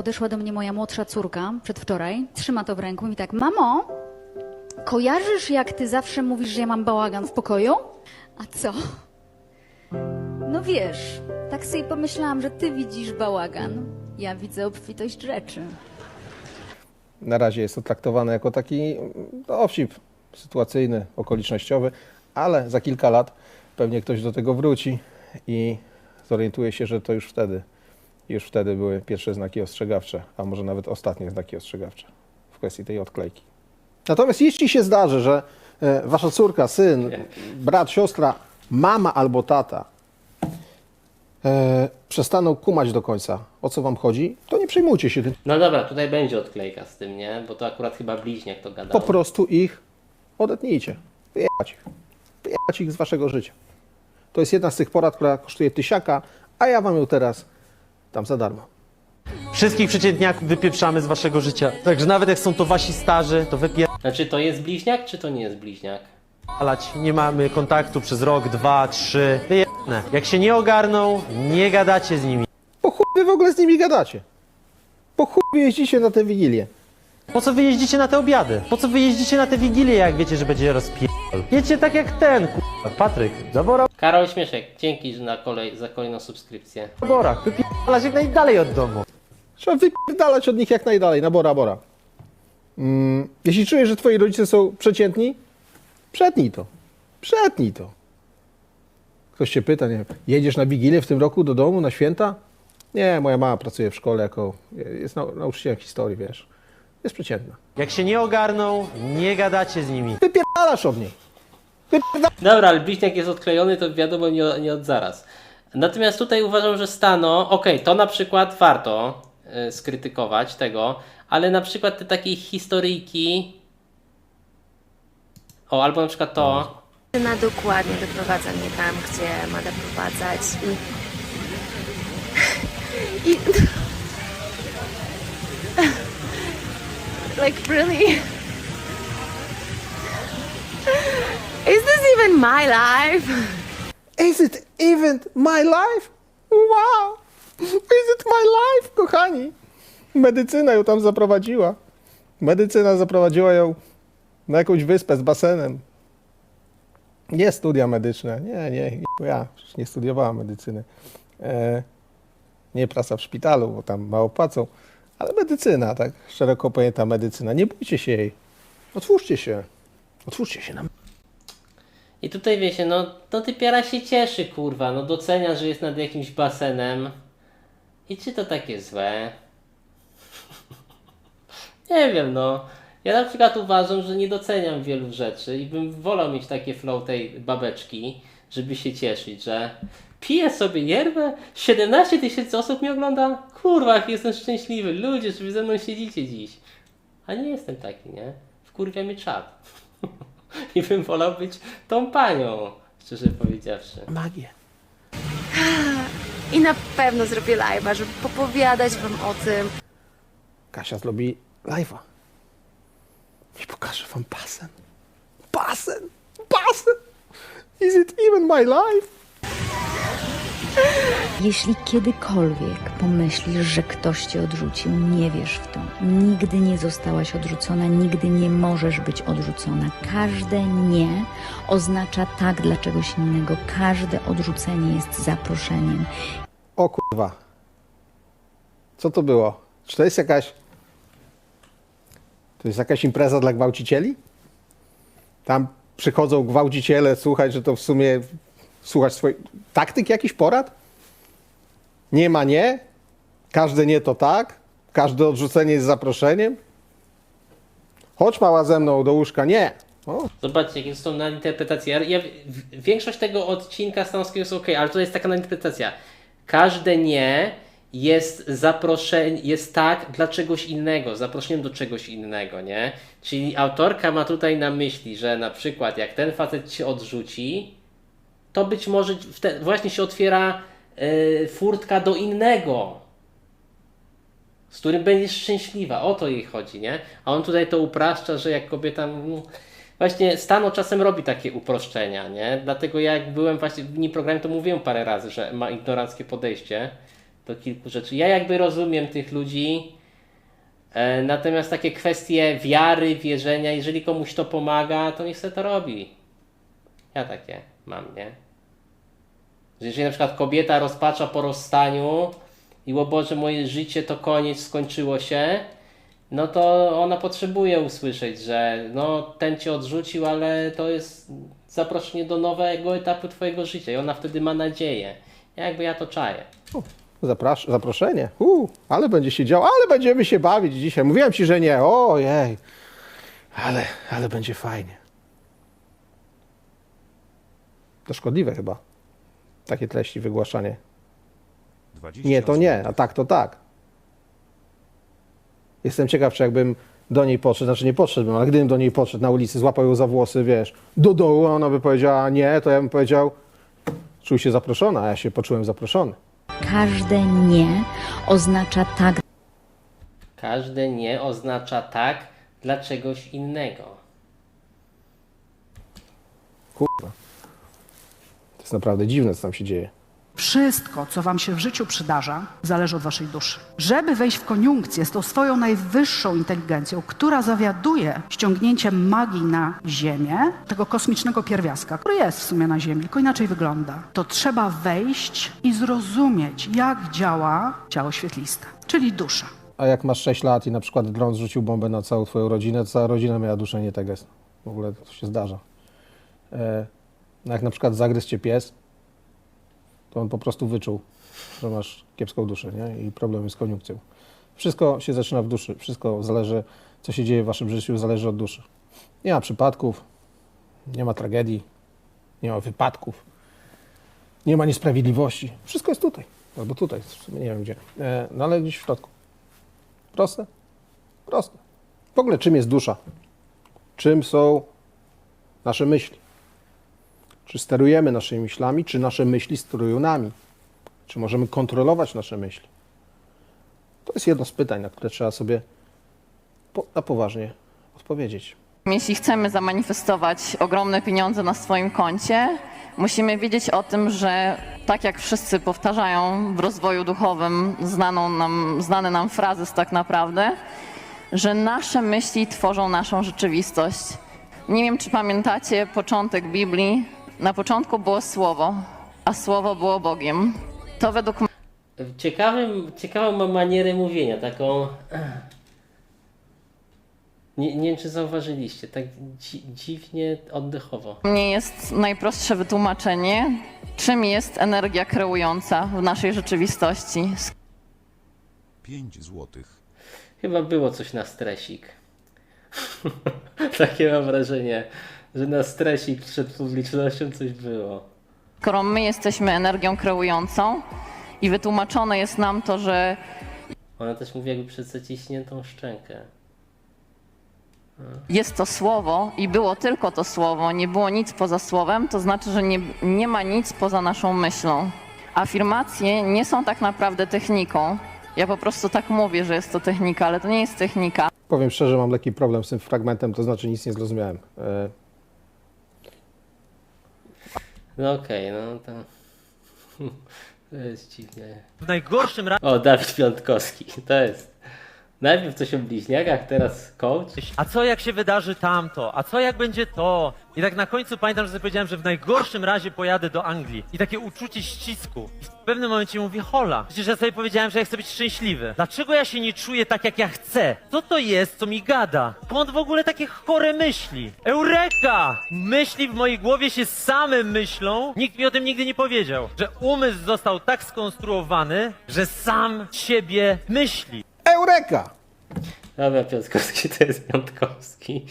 podeszła do mnie moja młodsza córka przedwczoraj, trzyma to w ręku i tak, mamo, kojarzysz jak ty zawsze mówisz, że ja mam bałagan w pokoju? A co? No wiesz, tak sobie pomyślałam, że ty widzisz bałagan, ja widzę obfitość rzeczy. Na razie jest to traktowane jako taki dowcip sytuacyjny, okolicznościowy, ale za kilka lat pewnie ktoś do tego wróci i zorientuje się, że to już wtedy, już wtedy były pierwsze znaki ostrzegawcze, a może nawet ostatnie znaki ostrzegawcze w kwestii tej odklejki. Natomiast jeśli się zdarzy, że e, wasza córka, syn, brat, siostra, mama albo tata e, przestaną kumać do końca, o co wam chodzi, to nie przejmujcie się tym. No dobra, tutaj będzie odklejka z tym, nie? Bo to akurat chyba bliźniak to gadał. Po prostu ich odetnijcie. Wyjechać ich. Wyjechać ich z waszego życia. To jest jedna z tych porad, która kosztuje tysiaka, a ja wam ją teraz dam za darmo. Wszystkich przeciętniaków wypieprzamy z waszego życia. Także nawet jak są to wasi starzy, to Znaczy to jest bliźniak, czy to nie jest bliźniak? wypierdalać. Nie mamy kontaktu przez rok, dwa, trzy. Wyjebane. Jak się nie ogarną, nie gadacie z nimi. Po chuj wy w ogóle z nimi gadacie? Po chuj wy jeździcie na te wigilie? Po co wy jeździcie na te obiady? Po co wy jeździcie na te wigilie, jak wiecie, że będzie rozpierdol? Wiecie tak jak ten, k***a. Patryk, zabora Karol Śmieszek, dzięki że na kolej, za kolejną subskrypcję. w borach. Wypierdalać jak najdalej od domu. Trzeba wypierdalać od nich jak najdalej, na bora, bora. Mm, jeśli czujesz, że twoi rodzice są przeciętni, przetnij to. Przetnij to. Ktoś cię pyta, nie wiem, jedziesz na Wigilię w tym roku do domu na święta? Nie, moja mama pracuje w szkole jako, jest nau- nauczycielem historii, wiesz. Jest przeciętna. Jak się nie ogarną, nie gadacie z nimi. Wypierdalasz od niej. Dobra, ale bliźniak jest odklejony, to wiadomo nie, nie od zaraz. Natomiast tutaj uważam, że Stano, okej, to na przykład warto y, skrytykować tego, ale na przykład te takie historyjki, o, albo na przykład to, Syna dokładnie doprowadza mnie tam, gdzie ma doprowadzać i... I... like, really? My life? Is it even my life? Wow! Is it my life, kochani? Medycyna ją tam zaprowadziła. Medycyna zaprowadziła ją na jakąś wyspę z basenem. Nie studia medyczne. Nie, nie, ja przecież nie studiowałam medycyny. E, nie praca w szpitalu, bo tam mało płacą. Ale medycyna, tak szeroko pojęta medycyna. Nie bójcie się jej. Otwórzcie się. Otwórzcie się na I tutaj wiecie, no, no typiara się cieszy, kurwa, no docenia, że jest nad jakimś basenem. I czy to takie złe? nie wiem, no. Ja na przykład uważam, że nie doceniam wielu rzeczy i bym wolał mieć takie flow tej babeczki, żeby się cieszyć, że piję sobie yerbę, 17 tysięcy osób mnie ogląda, kurwa, jak jestem szczęśliwy, ludzie, że wy ze mną siedzicie dziś. A nie jestem taki, nie? Wkurwia mnie czat. I bym wolał być tą panią, szczerze powiedziawszy. magię. I na pewno zrobię live'a, żeby popowiadać wam o tym. Kasia zrobi live'a. I pokaże wam basen. Basen! Basen! Is it even my life? Jeśli kiedykolwiek pomyślisz, że ktoś cię odrzucił, nie wierz w to. Nigdy nie zostałaś odrzucona, nigdy nie możesz być odrzucona. Każde nie oznacza tak dla czegoś innego. Każde odrzucenie jest zaproszeniem. O kurwa. Co to było? Czy to jest jakaś... To jest jakaś impreza dla gwałcicieli? Tam przychodzą gwałciciele słuchać, że to w sumie... Słuchać swoich... Taktyk jakiś porad? Nie ma nie? Każde nie to tak? Każde odrzucenie jest zaproszeniem? Chodź mała ze mną do łóżka. Nie. O, Zobaczcie, jakie są nadinterpretacje. Ja, ja, większość tego odcinka Stanowskiego jest ok, ale to jest taka nadinterpretacja. Każde nie jest zaproszeń, jest tak dla czegoś innego, zaproszeniem do czegoś innego, nie? Czyli autorka ma tutaj na myśli, że na przykład jak ten facet cię odrzuci, to być może właśnie się otwiera e, furtka do innego, z którym będziesz szczęśliwa. O to jej chodzi, nie? A on tutaj to upraszcza, że jak kobieta. Właśnie Stano czasem robi takie uproszczenia, nie? Dlatego ja jak byłem właśnie w nim programie, to mówiłem parę razy, że ma ignoranckie podejście do kilku rzeczy. Ja jakby rozumiem tych ludzi, e, natomiast takie kwestie wiary, wierzenia, jeżeli komuś to pomaga, to niech sobie to robi. Ja takie mam, nie? Że jeżeli na przykład kobieta rozpacza po rozstaniu i o Boże, moje życie to koniec, skończyło się, no to ona potrzebuje usłyszeć, że no ten cię odrzucił, ale to jest zaproszenie do nowego etapu twojego życia i ona wtedy ma nadzieję. Jakby ja to czaję. Zaprasz, zaproszenie. U, ale będzie się działo, ale będziemy się bawić dzisiaj. Mówiłem ci, że nie. Ojej. Ale, ale będzie fajnie. To szkodliwe chyba. Takie treści, wygłaszanie. 20 Nie, to nie, a tak, to tak. Jestem ciekaw, czy jakbym do niej podszedł, znaczy nie podszedłbym, ale gdybym do niej podszedł na ulicy, złapał ją za włosy, wiesz, do dołu, a ona by powiedziała nie, to ja bym powiedział, czuł się zaproszona, a ja się poczułem zaproszony. Każde nie oznacza tak Każde nie oznacza tak dla czegoś innego. Kurwa. Jest naprawdę dziwne, co tam się dzieje. Wszystko, co wam się w życiu przydarza, zależy od waszej duszy. Żeby wejść w koniunkcję z tą swoją najwyższą inteligencją, która zawiaduje ściągnięciem magii na Ziemię, tego kosmicznego pierwiastka, który jest w sumie na Ziemi, tylko inaczej wygląda, to trzeba wejść i zrozumieć, jak działa ciało świetliste, czyli dusza. A jak masz 6 lat i na przykład dron zrzucił bombę na całą twoją rodzinę, to cała rodzina miała duszę nie teges. W ogóle to się zdarza. E, jak na przykład zagryzł cię pies, to on po prostu wyczuł, że masz kiepską duszę nie? i problemy z koniunkcją. Wszystko się zaczyna w duszy. Wszystko zależy, co się dzieje w waszym życiu, zależy od duszy. Nie ma przypadków, nie ma tragedii, nie ma wypadków, nie ma niesprawiedliwości. Wszystko jest tutaj. Albo tutaj, nie wiem gdzie. E, no ale gdzieś w środku. Proste? Proste. W ogóle czym jest dusza? Czym są nasze myśli? Czy sterujemy naszymi myślami, czy nasze myśli sterują nami? Czy możemy kontrolować nasze myśli? To jest jedno z pytań, na które trzeba sobie po, na poważnie odpowiedzieć. Jeśli chcemy zamanifestować ogromne pieniądze na swoim koncie, musimy wiedzieć o tym, że tak jak wszyscy powtarzają w rozwoju duchowym znaną nam, znane nam frazy tak naprawdę, że nasze myśli tworzą naszą rzeczywistość. Nie wiem, czy pamiętacie początek Biblii. Na początku było Słowo, a Słowo było Bogiem. To według Ciekawym, ciekawą ma manierę mówienia, taką. Nie, nie wiem, czy zauważyliście, tak dzi dziwnie oddechowo. mnie jest najprostsze wytłumaczenie, czym jest energia kreująca w naszej rzeczywistości. 5 złotych. Chyba było coś na stresik. Takie mam wrażenie, że na stresik przed publicznością coś było. Skoro my jesteśmy energią kreującą i wytłumaczone jest nam to, że Ona też mówi jakby przez zaciśniętą szczękę. jest to słowo i było tylko to słowo, nie było nic poza słowem, to znaczy, że nie, nie ma nic poza naszą myślą. Afirmacje nie są tak naprawdę techniką. Ja po prostu tak mówię, że jest to technika, ale to nie jest technika. Powiem szczerze, mam lekki problem z tym fragmentem, to znaczy nic nie zrozumiałem. E, No okej, no to. To jest dziwne. W najgorszym razie, O, Dawid Piątkowski, to jest. Najpierw coś o bliźniakach, teraz coach. a co jak się wydarzy tamto, a co jak będzie to? I tak na końcu pamiętam, że sobie powiedziałem, że w najgorszym razie pojadę do Anglii. I takie uczucie ścisku. I w pewnym momencie mówię, hola, przecież ja sobie powiedziałem, że ja chcę być szczęśliwy. Dlaczego ja się nie czuję tak, jak ja chcę? Co to jest, co mi gada? Skąd w ogóle takie chore myśli? Eureka! Myśli w mojej głowie się same myślą. Nikt mi o tym nigdy nie powiedział. Że umysł został tak skonstruowany, że sam siebie myśli. Eureka! Dobra, Piątkowski to jest Piątkowski.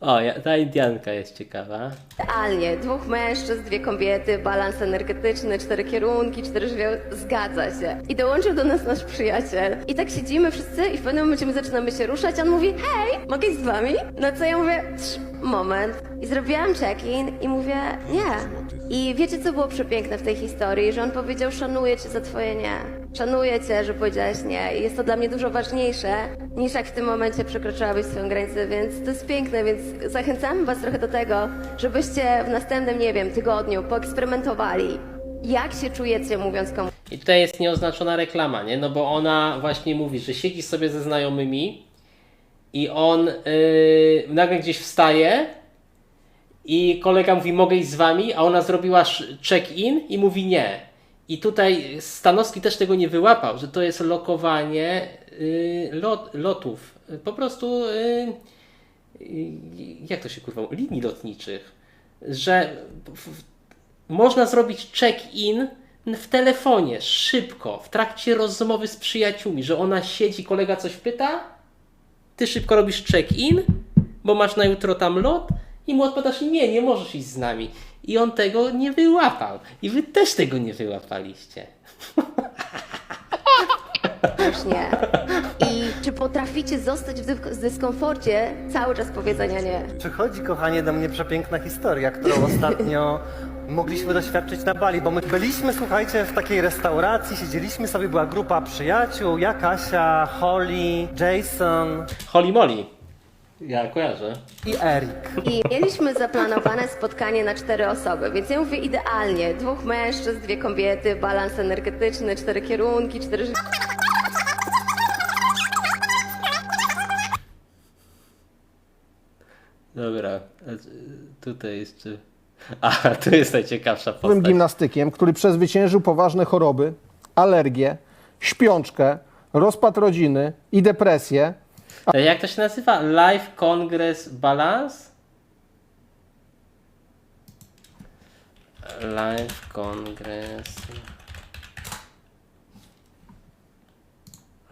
O, ja, ta Indianka jest ciekawa. Idealnie. Dwóch mężczyzn, dwie kobiety, balans energetyczny, cztery kierunki, cztery żywioły. Zgadza się. I dołączył do nas nasz przyjaciel. I tak siedzimy wszyscy i w pewnym momencie my zaczynamy się ruszać. On mówi, hej, mogę iść z wami? Na co ja mówię, "Trz, moment. I zrobiłam check-in i mówię, nie. I wiecie, co było przepiękne w tej historii? Że on powiedział, szanuję cię za twoje nie. Szanuję cię, że powiedziałeś nie. I jest to dla mnie dużo ważniejsze, niż jak w tym momencie przekroczyłabyś swoją granicę, więc to jest piękne, więc zachęcamy was trochę do tego, żebyście w następnym, nie wiem, tygodniu poeksperymentowali. Jak się czujecie, mówiąc komuś I tutaj jest nieoznaczona reklama, nie? No bo ona właśnie mówi, że siedzi sobie ze znajomymi i on yy, nagle gdzieś wstaje i kolega mówi, mogę iść z wami, a ona zrobiła check-in i mówi nie. I tutaj Stanowski też tego nie wyłapał, że to jest lokowanie yy, lot, lotów. Po prostu, yy, yy, jak to się kurwa, linii lotniczych. Że w, w, można zrobić check-in w telefonie, szybko, w trakcie rozmowy z przyjaciółmi, że ona siedzi, kolega coś pyta, ty szybko robisz check-in, bo masz na jutro tam lot i mu odpowiadasz, nie, nie możesz iść z nami. I on tego nie wyłapał. I wy też tego nie wyłapaliście. nie. I czy potraficie zostać w dysk- w dyskomforcie cały czas powiedzenia nie? Przychodzi, kochanie, do mnie przepiękna historia, którą ostatnio mogliśmy doświadczyć na Bali, bo my byliśmy, słuchajcie, w takiej restauracji, siedzieliśmy sobie, była grupa przyjaciół, ja, Kasia, Holly, Jason Holy moly. Ja kojarzę. i Erik. I mieliśmy zaplanowane spotkanie na cztery osoby, więc ja mówię idealnie. Dwóch mężczyzn, dwie kobiety, balans energetyczny, cztery kierunki, cztery... ży- Dobra, e, tutaj jeszcze... A, tu jest najciekawsza postać. gimnastykiem, który przezwyciężył poważne choroby, alergię, śpiączkę, rozpad rodziny i depresję, Jak to się nazywa? Live Congress Balance? Live Congress.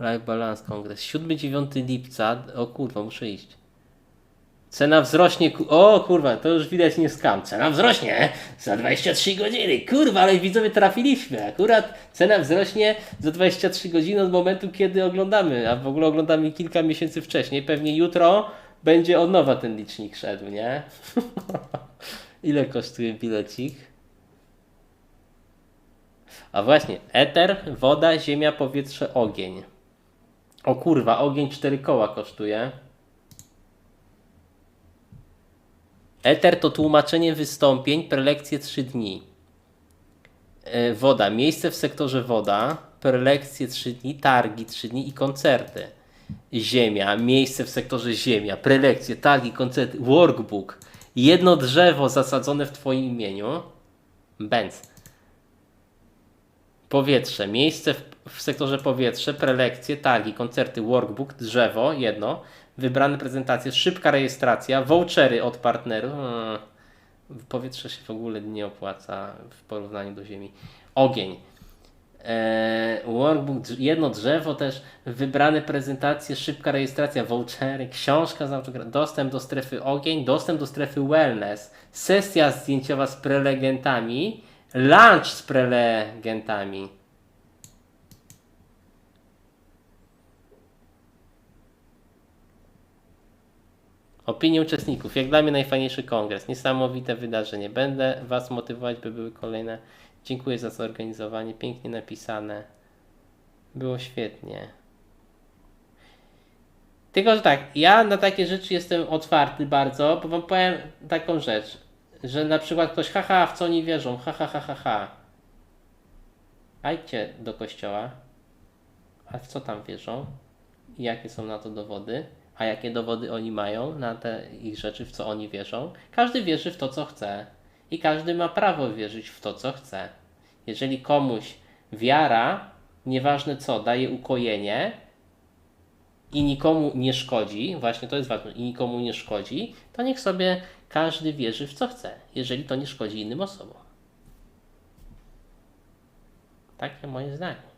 Live Balance Congress. 7-9 lipca. O kurwa, muszę iść. Cena wzrośnie. ku- O kurwa, to już widać nie skam. Cena wzrośnie za 23 godziny. Kurwa, ale widzowie trafiliśmy. Akurat cena wzrośnie za 23 godziny od momentu, kiedy oglądamy. A w ogóle oglądamy kilka miesięcy wcześniej. Pewnie jutro będzie od nowa ten licznik szedł, nie? Ile kosztuje bilecik? A właśnie, eter, woda, ziemia, powietrze, ogień. O kurwa, ogień 4 koła kosztuje. Eter to tłumaczenie wystąpień, prelekcje 3 dni. E, Woda, miejsce w sektorze woda, prelekcje 3 dni, targi 3 dni i koncerty. Ziemia, miejsce w sektorze ziemia, prelekcje, targi, koncerty, workbook. Jedno drzewo zasadzone w Twoim imieniu. Benz. Powietrze, miejsce w, w sektorze powietrze, prelekcje, targi, koncerty, workbook, drzewo, jedno, wybrane prezentacje, szybka rejestracja, vouchery od partnerów. Hmm. Powietrze się w ogóle nie opłaca w porównaniu do ziemi. Ogień. Eee, workbook, jedno drzewo też, wybrane prezentacje, szybka rejestracja, vouchery, książka, dostęp do strefy ogień, dostęp do strefy wellness, sesja zdjęciowa z prelegentami, lunch z prelegentami. Opinie uczestników. Jak dla mnie najfajniejszy kongres. Niesamowite wydarzenie. Będę Was motywować, by były kolejne. Dziękuję za zorganizowanie. Pięknie napisane. Było świetnie. Tylko, że tak, ja na takie rzeczy jestem otwarty bardzo, bo Wam powiem taką rzecz, że na przykład ktoś, haha, w co oni wierzą, ha, ha, ha, ha, ha. A idźcie do kościoła, a w co tam wierzą? I jakie są na to dowody? A jakie dowody oni mają na te ich rzeczy, w co oni wierzą? Każdy wierzy w to, co chce. I każdy ma prawo wierzyć w to, co chce. Jeżeli komuś wiara, nieważne co, daje ukojenie i nikomu nie szkodzi, właśnie to jest ważne, i nikomu nie szkodzi, to niech sobie każdy wierzy w co chce, jeżeli to nie szkodzi innym osobom. Takie moje zdanie.